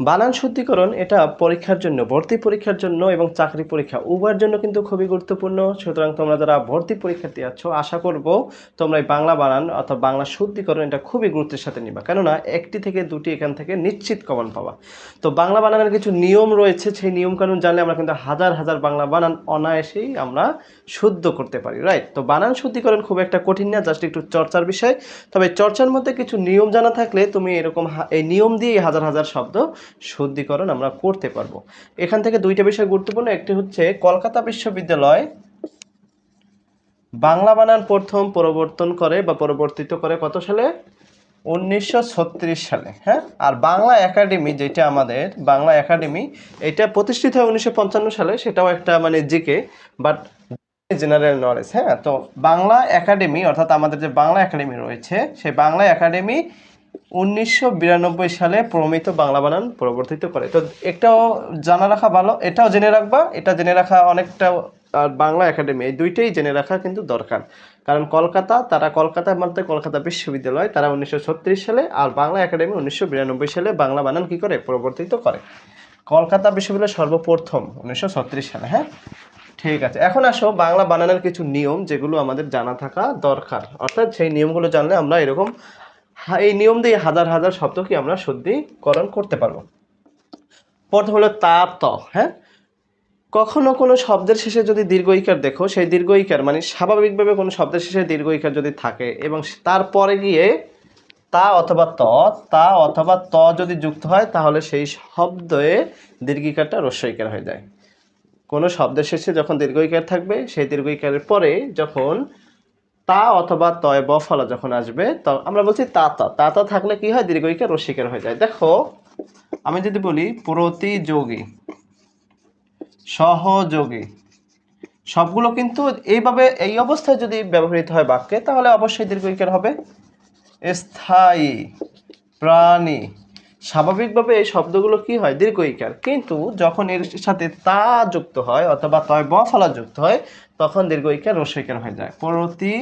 বানান শুদ্ধিকরণ, এটা পরীক্ষার জন্য, ভর্তি পরীক্ষার জন্য এবং চাকরি পরীক্ষা উভয়ের জন্য কিন্তু খুবই গুরুত্বপূর্ণ। সুতরাং তোমরা যারা ভর্তি পরীক্ষার্থী আছো, আশা করব তোমরা এই বাংলা বানান অর্থাৎ বাংলা শুদ্ধিকরণ এটা খুবই গুরুত্বের সাথে নিবা। কেননা একটি থেকে দুটি এখান থেকে নিশ্চিত কমন পাবা। তো বাংলা বানানের কিছু নিয়ম রয়েছে, সেই নিয়ম কানুন জানলে আমরা কিন্তু হাজার হাজার বাংলা বানান অনায়াসেই আমরা শুদ্ধ করতে পারি রাইট তো বানান শুদ্ধিকরণ খুব একটা কঠিন না জাস্ট একটু চর্চার বিষয়। তবে চর্চার মধ্যে কিছু নিয়ম জানা থাকলে তুমি এরকম এই নিয়ম দিয়ে হাজার হাজার শব্দ শুদ্ধিকরণ আমরা করতে পারব। এখান থেকে দুইটা বিষয় গুরুত্বপূর্ণ, একটি হচ্ছে কলকাতা বিশ্ববিদ্যালয় বাংলা বানান প্রথম পরিবর্তন করে বা পরিবর্তিত করে কত সালে? উনিশশো সালে হ্যাঁ? আর বাংলা একাডেমি যেটা আমাদের, বাংলা একাডেমি, এটা প্রতিষ্ঠিত হয় উনিশশো পঞ্চান্ন সালে, সেটাও একটা মানে জিকে বাট জেনারেল নলেজ হ্যাঁ? তো বাংলা একাডেমি, অর্থাৎ আমাদের যে বাংলা একাডেমি রয়েছে, সেই বাংলা একাডেমি উনিশশো বিরানব্বই সালে প্রমিত বাংলা বানান প্রবর্তিত করে। তো এটাও জানা রাখা ভালো, এটাও জেনে রাখবা, এটা জেনে রাখা অনেকটা, আর বাংলা একাডেমি, এই দুইটাই জেনে রাখা কিন্তু দরকার। কারণ কলকাতা, তারা কলকাতার মধ্যে কলকাতা বিশ্ববিদ্যালয়, তারা উনিশশো ছত্রিশ সালে আর বাংলা একাডেমি উনিশশো বিরানব্বই সালে বাংলা বানান কি করে? প্রবর্তিত করে। কলকাতা বিশ্ববিদ্যালয় সর্বপ্রথম উনিশশো ছত্রিশ সালে হ্যাঁ? ঠিক আছে, এখন আসো, বাংলা বানানোর কিছু নিয়ম যেগুলো আমাদের জানা থাকা দরকার। অর্থাৎ সেই নিয়মগুলো জানলে আমরা এরকম এই নিয়ম দিয়ে হাজার হাজার শব্দ কি আমরা শুদ্ধিকরণ করতে পারব। প্রথম হলো তা ত হ্যাঁ? কখনো কোনো শব্দের শেষে যদি দীর্ঘ ইকার দেখো, সেই দীর্ঘ ইকার মানে স্বাভাবিকভাবে কোনো শব্দের শেষে দীর্ঘ ইকার যদি থাকে এবং তারপরে গিয়ে তা অথবা ত, তা অথবা ত যদি যুক্ত হয়, তাহলে সেই শব্দে দীর্ঘিকারটা রস্বইকার হয়ে যায়। কোনো শব্দের শেষে যখন দীর্ঘ ইকার থাকবে, সেই দীর্ঘ ইকারের পরে যখন তা অথবা তয় ব ফলা যখন আসবে, তো আমরা বলছি তা তা। তা তা থাকলে কি হয়? দীর্ঘ ইকার রস্বীকার হয়ে যায়। দেখো, আমি যদি বলি প্রতিযোগী, সহযোগী, সবগুলো কিন্তু এইভাবে এই অবস্থায় যদি ব্যবহৃত হয় বাক্যে, তাহলে অবশ্যই দীর্ঘ ইকার হবে। স্থায়ী, প্রাণী স্বাভাবিকভাবে এই শব্দগুলো কি হয়? দীর্ঘ ইকার কিন্তু যখন এর সাথে তা যুক্ত হয় অথবা তয় ব ফলা যুক্ত হয়, তখন দীর্ঘ ইকার হয়ে যায়। প্রতি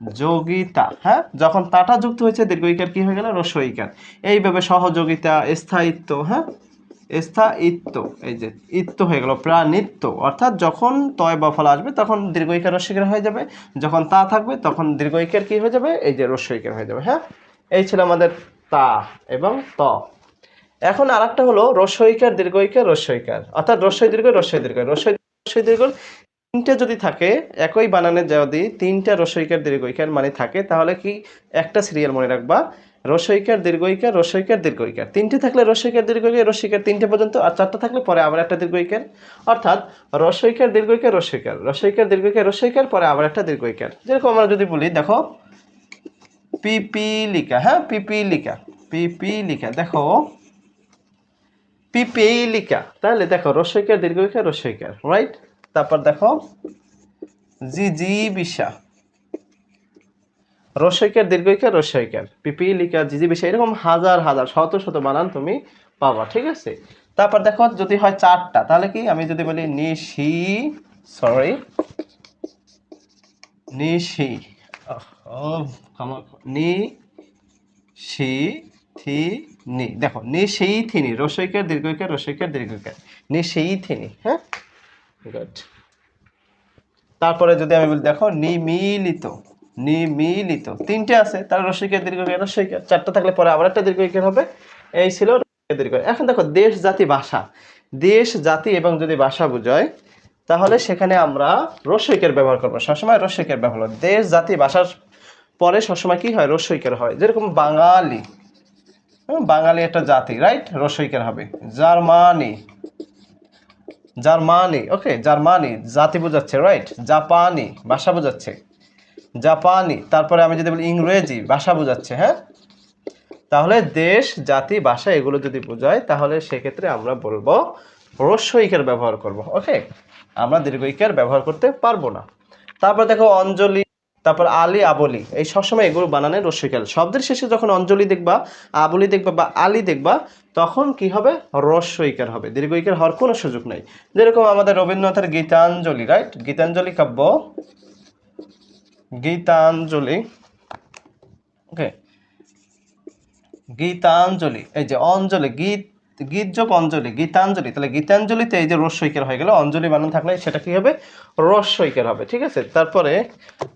যোগিতা হ্যাঁ? যখন তাটা যুক্ত হয়েছে দীর্ঘ ইকার কি হয়ে গেল? রস্বইকার এইভাবে সহযোগিতা, স্থায়িত্ব হ্যাঁ? স্থায়িত্ব, এই যে ইত্য হয়ে গেল, প্রাণিত্ব। অর্থাৎ যখন তয় বা ফল আসবে, তখন দীর্ঘ ইকার রস্বইকার হয়ে যাবে। যখন তা থাকবে, তখন দীর্ঘ ইকার কি হয়ে যাবে? এই যে রস্বইকার হয়ে যাবে হ্যাঁ? এই ছিল আমাদের তা এবং ত। এখন আর একটা হলো রস্বইকার দীর্ঘইকার রস্বইকার অর্থাৎ রস্বই দীর্ঘ রস্বই দীর্ঘ রস্বই রস্বই দীর্ঘ তিনটে যদি থাকে, একই বানানে যদি তিনটা রস্বইকার দীর্ঘইকার মানে থাকে, তাহলে কি একটা সিরিয়াল মনে রাখবা? রস্বইকার দীর্ঘইকার রস্বইকার দীর্ঘইকার। তিনটে থাকলে রস্বইকার দীর্ঘইকার রস্বইকার তিনটে পর্যন্ত, আর চারটা থাকলে পরে আবার একটা দীর্ঘইকার। অর্থাৎ রস্বইকার দীর্ঘইকার রস্বইকার রস্বইকার দীর্ঘইকার রস্বইকার পরে আবার একটা দীর্ঘইকার। যেরকম আমরা যদি বলি, দেখো পিপিলিকা হ্যাঁ পিপিলিকা পিপিলিকা দেখো। পিপিলিকা তাহলে দেখো রস্বইকার দীর্ঘইকার রস্বইকার রাইট তারপর দেখো জিজিবিসা রস্বইকার দীর্ঘইকার রস্বইকার পিপিলিকা জিজিবিসা এরকম হাজার হাজার, শত শত বানান তুমি পাবা, ঠিক আছে? তারপর দেখো, যদি হয় চারটা, তাহলে কি? আমি যদি বলি নিশি সরি নিশি নি থি, নি। দেখো, নি সেই থিনি রসইকার দীর্ঘইকার রসইকার দীর্ঘইকার নি সেই থিনি হ্যাঁ? তারপরে যদি আমি বলি, দেখো, নিমিলিত নিমিলিত। তিনটে আছে, তার রসইকার দীর্ঘইকার রসইকার চারটা থাকলে পরে আবার একটা দীর্ঘ দীর্ঘইকার হবে। এই ছিল রসইকার দীর্ঘইকার এখন দেখো, দেশ, জাতি, ভাষা। দেশ, জাতি এবং যদি ভাষা বোঝায় তাহলে সেখানে আমরা রস্বইকার ব্যবহার করব। সবসময় রস্বইকার ব্যবহার। দেশ, জাতি, ভাষার পরে সবসময় কি হয়? রস্বইকার হয়। যেরকম বাঙালি হ্যাঁ, বাঙালি একটা জাতি রাইট রস্বইকার হবে। জার্মানি জার্মানি ওকে জার্মানি জাতি বোঝাচ্ছে রাইট জাপানি ভাষা বোঝাচ্ছে। জাপানি তারপরে আমি যদি বলি ইংরেজি ভাষা বোঝাচ্ছে হ্যাঁ? তাহলে দেশ জাতি ভাষা এগুলো যদি বোঝায় তাহলে সেক্ষেত্রে আমরা বলব রস্বইকার ব্যবহার করব ওকে আমরা দীর্ঘইকার ব্যবহার করতে পারব না। তারপর দেখো অঞ্জলি তারপর আলী আবলি এই সবসময় এগুলো বানানে রস্বইকার শব্দের শেষে যখন অঞ্জলি দেখবা আবলি দেখবা বা আলী দেখবা, তখন কি হবে? রস্বইকার হবে। দীর্ঘইকার হওয়ার কোনো সুযোগ নেই। যেরকম আমাদের রবীন্দ্রনাথের গীতাঞ্জলি রাইট গীতাঞ্জলি কাব্য। গীতাঞ্জলি ওকে গীতাঞ্জলি, এই যে অঞ্জলি, গীত গীত যোগ অঞ্জলি গীতাঞ্জলি, তাহলে গীতাঞ্জলিতে এই যে রস্বইকার হয়ে গেল, অঞ্জলি বানান থাকলে সেটা কি হবে? রস্বইকার হবে, ঠিক আছে? তারপরে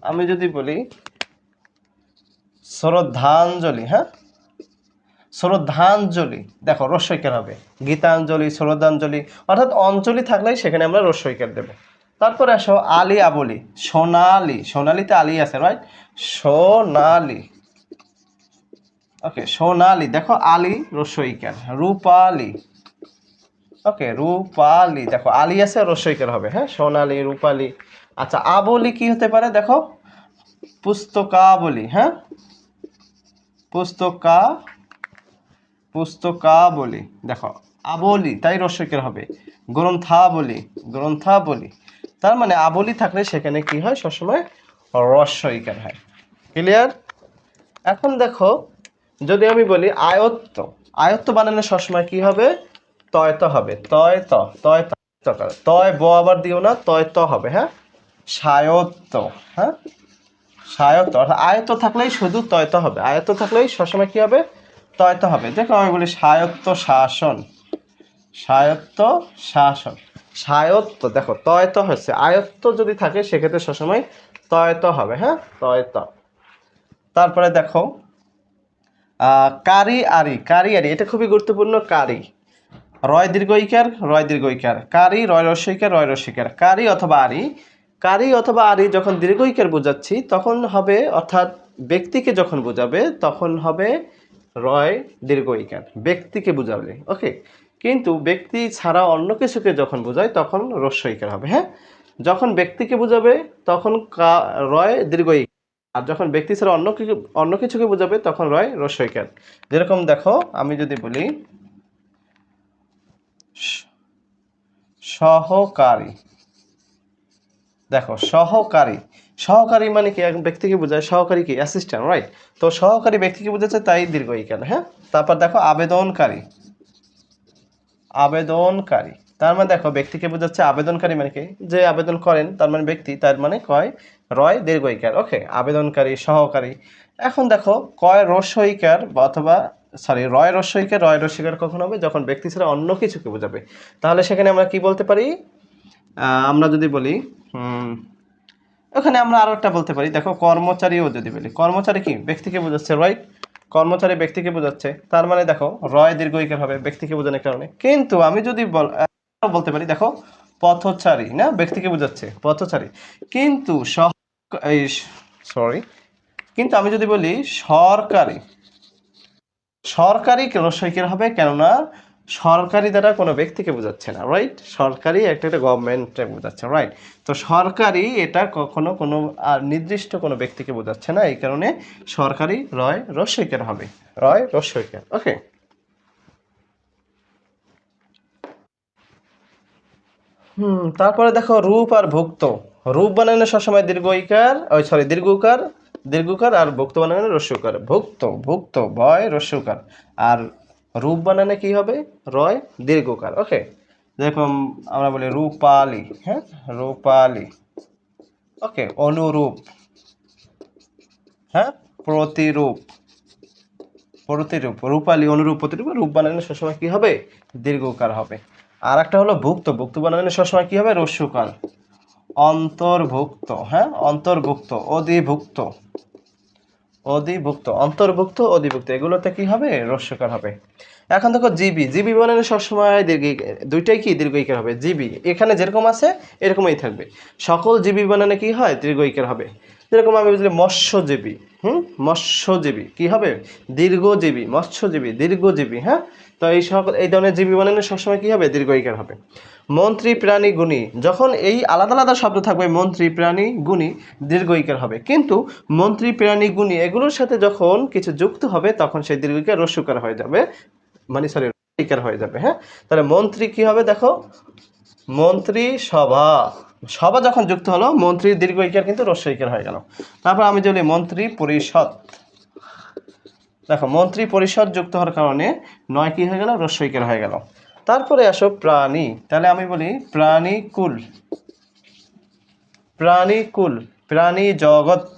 আমি যদি বলি, শ্রদ্ধাঞ্জলি হ্যাঁ? শ্রদ্ধাঞ্জলি, দেখো রস্বইকার হবে, গীতাঞ্জলি, শ্রদ্ধাঞ্জলি, অর্থাৎ অঞ্জলি থাকলেই সেখানে আমরা রস্বইকার দেবো। তারপরে আসো আলী আবলি, সোনালি, সোনালিতে আলী আছে রাইট সোনালি। ওকে সোনালি, দেখো আলী রস্বইকার রূপালি। ওকে রূপালি, দেখো আলী আছে রস্বইকার হবে হ্যাঁ? সোনালি, রূপালি। আচ্ছা আবলি কি হতে পারে? দেখো, পুস্তকাবলি হ্যাঁ? পুস্তকা, পুস্তকাবলি, দেখো, আবলি, তাই রস্বইকার হবে। গ্রন্থাবলি গ্রন্থাবলি। তার মানে আবলি থাকলে সেখানে কি হয়? সবসময় রস্বইকার হয়। ক্লিয়ার এখন দেখো যদি আমি বলি আয়ত্ত আয়ত্ত বানানো সবসময় কি হবে? তয় ত হবে তয় ত তয় তয় ব আবার দিও না তয় ত হবে হ্যাঁ? সায়ত্ত হ্যাঁ? সায়ত্ত, অর্থাৎ আয়ত্ত থাকলেই শুধু তয়ত হবে। আয়ত্ত থাকলেই সবসময় কি হবে? তয়ত হবে। দেখো আমি বলি সায়ত্ত শাসন। সায়ত্ত শাসন। সায়ত্ত, দেখো, তয়ত হচ্ছে, আয়ত্ত যদি থাকে, সেক্ষেত্রে সবসময় তয়ত হবে হ্যাঁ? তয়ত। তারপরে দেখো কারি আরি কারি আরি, এটা খুবই গুরুত্বপূর্ণ, কারি। রয় দীর্ঘইকার রয় দীর্ঘইকার কারি, রয় রস্যইকার রয় রস্যইকার কারি অথবা আরি। কারি অথবা আরি যখন দীর্ঘইকার বোঝাচ্ছি, তখন হবে, অর্থাৎ ব্যক্তিকে যখন বোঝাবে, তখন হবে রয় দীর্ঘইকার ব্যক্তিকে বোঝাবে। ওকে? কিন্তু ব্যক্তি ছাড়া অন্য কিছুকে যখন বোঝায়, তখন রস্যইকার হবে হ্যাঁ? যখন ব্যক্তিকে বোঝাবে, তখন কা- রয় দীর্ঘইকার আর যখন ব্যক্তি ছাড়া অন্য কিছু, অন্য কিছুকে বোঝাবে, তখন রয় রস্যইকার যেরকম দেখো, আমি যদি বলি সহকারী। দেখো, সহকারী। সহকারী মানে কি? এক ব্যক্তিকে বোঝায়, সহকারী কি? অ্যাসিস্ট্যান্ট রাইট তো সহকারী ব্যক্তিকে বোঝাচ্ছে, তাই দীর্ঘ ইকার হ্যাঁ? তারপর দেখো, আবেদনকারী। আবেদনকারী। তার মানে দেখো, ব্যক্তিকে বোঝাচ্ছে আবেদনকারী মানে কি? যে আবেদন করেন, তার মানে ব্যক্তি, তার মানে কয়? রয় দীর্ঘ ইকার ওকে, আবেদনকারী, সহকারী। এখন দেখো, কয় বা অথবা সরি রয় রস্যইকার রয় রস্যইকার কখন হবে? যখন ব্যক্তি ছাড়া অন্য কিছুকে বোঝাবে। তাহলে সেখানে আমরা কি বলতে পারি? আমরা যদি বলি ওখানে আমরা আরও একটা বলতে পারি। দেখো, কর্মচারীও যদি বলি, কর্মচারী কি? ব্যক্তিকে বোঝাচ্ছে রাইট কর্মচারী ব্যক্তিকে বোঝাচ্ছে। তার মানে দেখো, রয় দীর্ঘইকার হবে, ব্যক্তিকে বোঝানোর কারণে। কিন্তু আমি যদি বল বলতে পারি দেখো পথচারী না? ব্যক্তিকে বোঝাচ্ছে পথচারী। কিন্তু এই সরি কিন্তু আমি যদি বলি সরকারি। সরকারি রসইকের হবে? কেননা সরকারি দ্বারা কোনো ব্যক্তিকে বোঝাচ্ছে না রাইট সরকারি একটা একটা গভর্নমেন্টে বোঝাচ্ছে রাইট তো সরকারি এটা কখনো কোনো আর নির্দিষ্ট কোনো ব্যক্তিকে বোঝাচ্ছে না এই কারণে সরকারি রয় রস্যইকার হবে। রয় রস্যইকার ওকে হুম, তারপরে দেখো রূপ আর ভুক্ত। রূপ বানানো সবসময় দীর্ঘইকার ওই সরি দীর্ঘকার দীর্ঘকার আর ভুক্ত বানানো রস্যকার ভুক্ত ভুক্ত, ভয় রস্যকার আর রূপ বানানে কি হবে? রয় দীর্ঘকার ওকে যেরকম আমরা বলি রূপালি হ্যাঁ? রূপালি ওকে অনুরূপ হ্যাঁ? প্রতিরূপ প্রতিরূপ, রূপালী, অনুরূপ, প্রতিরূপ, রূপ বানানো সবসময় কি হবে? দীর্ঘকার হবে। আর একটা হলো ভুক্ত। ভুক্ত বানানো সবসময় কি হবে? রস্যকার অন্তর্ভুক্ত হ্যাঁ? অন্তর্ভুক্ত, অধিভুক্ত। অধিভুক্ত, অন্তর্ভুক্ত, অধিভুক্ত। এগুলোতে কি হবে? রস্যকার হবে। এখন দেখো জিবি। জিবি বানানো সবসময় দীর্ঘ, দুইটাই কি? দীর্ঘইকার হবে। জিবি। এখানে যেরকম আছে, এরকমই থাকবে। সকল জিবি বানানে কি হয়? দীর্ঘইকার হবে। যেরকম আমি বুঝলি মৎস্যজীবী। হুম? মৎস্যজীবী। কি হবে? দীর্ঘজীবী, মৎস্যজীবী, দীর্ঘজীবী হ্যাঁ? তো এই সকল, এই ধরনের জীবী বানানো সবসময় কি হবে? দীর্ঘইকার হবে। মন্ত্রী, প্রাণী, গুণী। যখন এই আলাদা আলাদা শব্দ থাকবে, মন্ত্রী, প্রাণী, গুণী দীর্ঘইকার হবে। কিন্তু মন্ত্রী, প্রাণী, গুণী, এগুলোর সাথে যখন কিছু যুক্ত হবে, তখন সেই দীর্ঘইকার রস্যকার হয়ে যাবে। মানে সরি ইকার হয়ে যাবে হ্যাঁ? তাহলে মন্ত্রী কি হবে দেখো? মন্ত্রী সভা। সভা যখন যুক্ত হলো মন্ত্রীর দীর্ঘ ইকার কিন্তু রস্যইকার হয়ে গেল। তারপর আমি যদি মন্ত্রী পরিষদ। দেখো, মন্ত্রী পরিষদ যুক্ত হওয়ার কারণে নয় কি হয়ে গেল? রস্যইকার হয়ে গেল। তারপরে আসো প্রাণী। তাহলে আমি বলি প্রাণীকুল প্রাণীকুল প্রাণী জগৎ।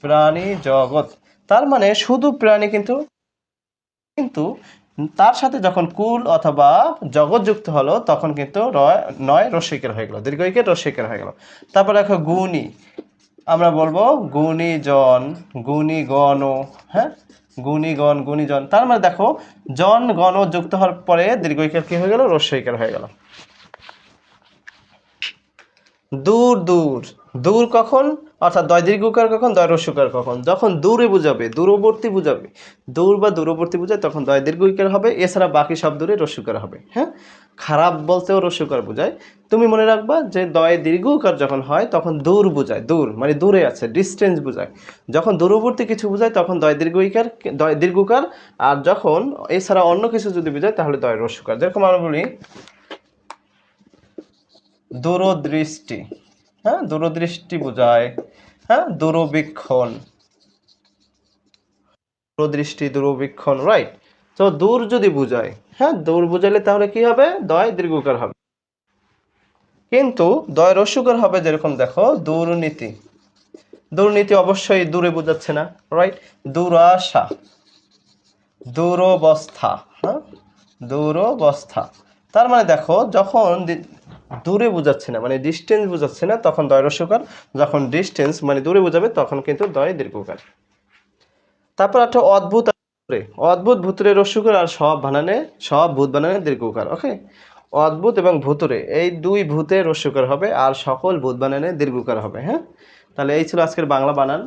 প্রাণী জগৎ। তার মানে শুধু প্রাণী কিন্তু কিন্তু তার সাথে যখন কুল অথবা জগৎ যুক্ত হলো, তখন কিন্তু নয় রসিকের হয়ে গেল দীর্ঘইকের রসিকের হয়ে গেল। তারপর দেখো গুণী। আমরা বলব গুণীজন, গুণীগণ হ্যাঁ? গুণীগণ, গুণীজন। তার মানে দেখো, জন, গণ যুক্ত হওয়ার পরে দীর্ঘইকার কি হয়ে গেল? রস্যইকার হয়ে গেল। দূর দূর। দূর কখন? অর্থাৎ দয় দীর্ঘকার কখন, দয় রস্যকার কখন? যখন দূরে বুঝাবে, দূরবর্তী বুঝাবে, দূর বা দূরবর্তী বুঝায়, তখন দয় দীর্ঘকার হবে, এছাড়া বাকি সব দূরে রস্যকার হবে হ্যাঁ? খারাপ বলতেও রস্যকার বোঝায়। তুমি মনে রাখবা যে দয় দীর্ঘকার যখন হয়, তখন দূর বোঝায়, দূর মানে দূরে আছে ডিস্টেন্স বোঝায়। যখন দূরবর্তী কিছু বোঝায়, তখন দয় দীর্ঘইকার দয় দীর্ঘকার, আর যখন এছাড়া অন্য কিছু যদি বোঝায়, তাহলে দয় রস্যকার যেরকম আমরা বলি, দূরদৃষ্টি। হ্যাঁ দূরদৃষ্টি বোঝায় হ্যাঁ দূরবীক্ষণ। দূরদৃষ্টি, দূরবীক্ষণ রাইট তো দূর যদি বোঝায় হ্যাঁ দূর বোঝালে তাহলে কি হবে? দয় দীর্ঘকার হবে। কিন্তু দয় রস্যকার হবে যেরকম দেখো, দুর্নীতি। দুর্নীতি অবশ্যই দূরে বোঝাচ্ছে না রাইট দুরাশা, দুরবস্থা হ্যাঁ? দুরবস্থা। তার মানে দেখো, যখন দূরে বোঝাচ্ছে না মানে ডিস্টেন্স বোঝাচ্ছে না, তখন দয় রস্যকার যখন ডিস্টেন্স মানে দূরে বোঝাবে, তখন কিন্তু দয় দীর্ঘকার তারপর একটা অদ্ভুত অদ্ভুত, ভূতুরে রস্যকার আর সব বানানে, সব ভূত বানানে দীর্ঘকার ওকে অদ্ভুত এবং ভূতরে, এই দুই ভূতে রস্যকার হবে আর সকল ভূত বানানে দীর্ঘকার হবে হ্যাঁ? তাহলে এই ছিল আজকের বাংলা বানান।